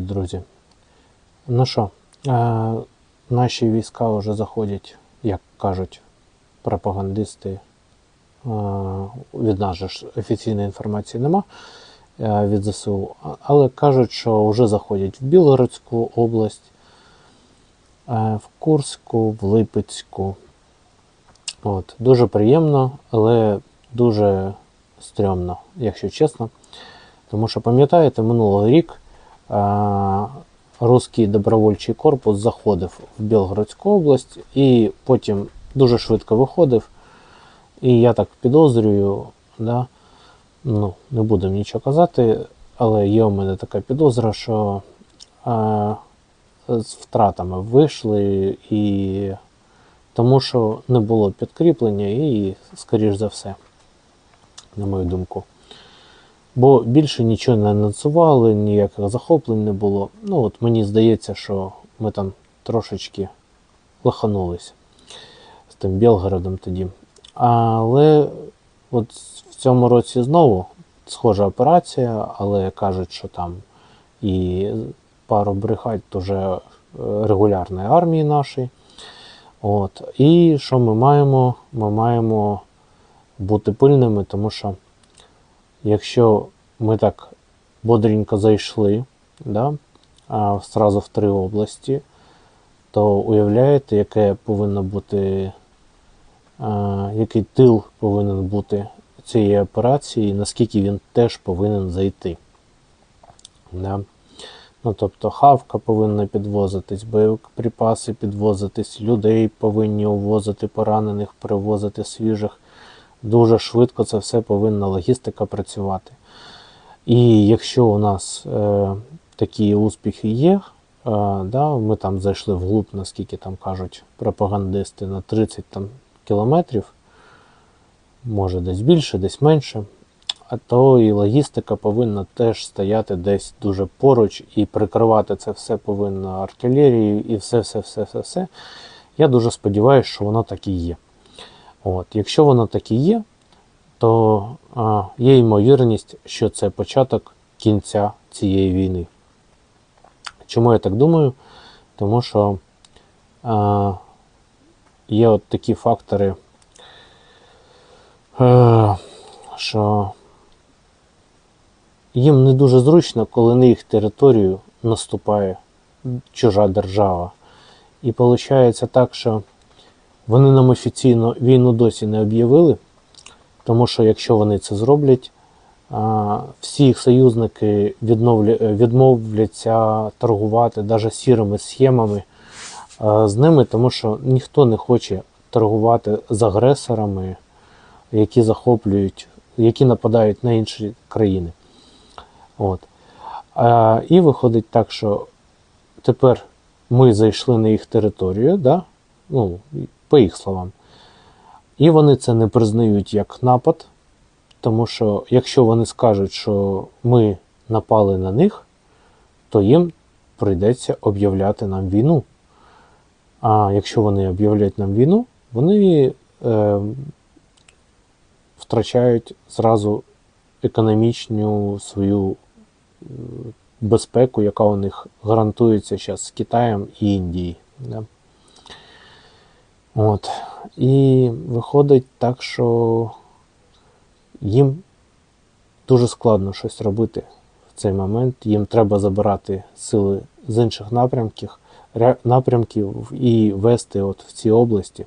Друзі, ну що, е, наші війська вже заходять, як кажуть пропагандисти. Е, від нас ж офіційної інформації нема е, від ЗСУ, але кажуть, що вже заходять в Білгородську область, е, в Курську, в Липецьку. От, дуже приємно, але дуже стрьомно, якщо чесно. Тому що пам'ятаєте, минулий рік Руський добровольчий корпус заходив в Білгородську область і потім дуже швидко виходив. І я так підозрюю, да, ну, не будемо нічого казати, але є у мене така підозра, що а, з втратами вийшли, і тому що не було підкріплення, і, скоріш за все, на мою думку. Бо більше нічого не анонсували, ніяких захоплень не було. Ну от мені здається, що ми там трошечки лоханулись з тим Білгородом тоді. Але от в цьому році знову схожа операція, але кажуть, що там і пару бригад вже е, регулярної армії нашої. От. І що ми маємо? Ми маємо бути пильними, тому що якщо ми так бодренько зайшли, да, сразу в три області, то уявляєте, яке повинно бути, який тил повинен бути цієї операції, наскільки він теж повинен зайти. Да. Ну, тобто хавка повинна підвозитись, боєприпаси підвозитись, людей повинні увозити поранених, привозити свіжих. Дуже швидко це все повинна логістика працювати. І якщо у нас е, такі успіхи є, е, да, ми там зайшли вглуб, наскільки там кажуть пропагандисти, на 30 там, кілометрів, може десь більше, десь менше, а то і логістика повинна теж стояти десь дуже поруч і прикривати це все повинно артилерією і все, все, все, все, все. Я дуже сподіваюся, що воно так і є. От, якщо воно так і є, то є ймовірність, що це початок кінця цієї війни. Чому я так думаю? Тому що є от такі фактори, е, що їм не дуже зручно, коли на їх територію наступає чужа держава. І виходить так, що вони нам офіційно війну досі не об'явили, тому що якщо вони це зроблять, всі їх союзники відмовляться торгувати навіть сірими схемами з ними, тому що ніхто не хоче торгувати з агресорами, які захоплюють, які нападають на інші країни. От. І виходить так, що тепер ми зайшли на їх територію, да? ну, по їх словам. І вони це не признають як напад, тому що якщо вони скажуть, що ми напали на них, то їм прийдеться об'являти нам війну. А якщо вони об'являють нам війну, вони е, втрачають зразу економічну свою е, безпеку, яка у них гарантується зараз з Китаєм і Індією. Да? От. І виходить так, що їм дуже складно щось робити в цей момент. Їм треба забирати сили з інших напрямків, напрямків і вести от в ці області.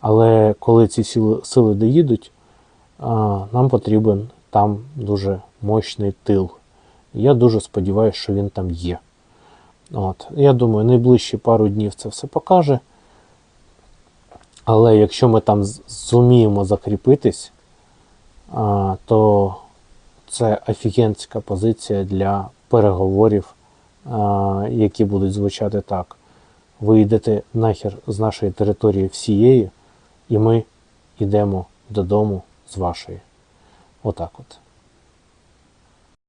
Але коли ці сили, сили доїдуть, нам потрібен там дуже мощний тил. Я дуже сподіваюся, що він там є. От. Я думаю, найближчі пару днів це все покаже. Але якщо ми там зуміємо закріпитись, то це офігенська позиція для переговорів, які будуть звучати так. Ви йдете нахер з нашої території всієї, і ми йдемо додому з вашої. Отак от.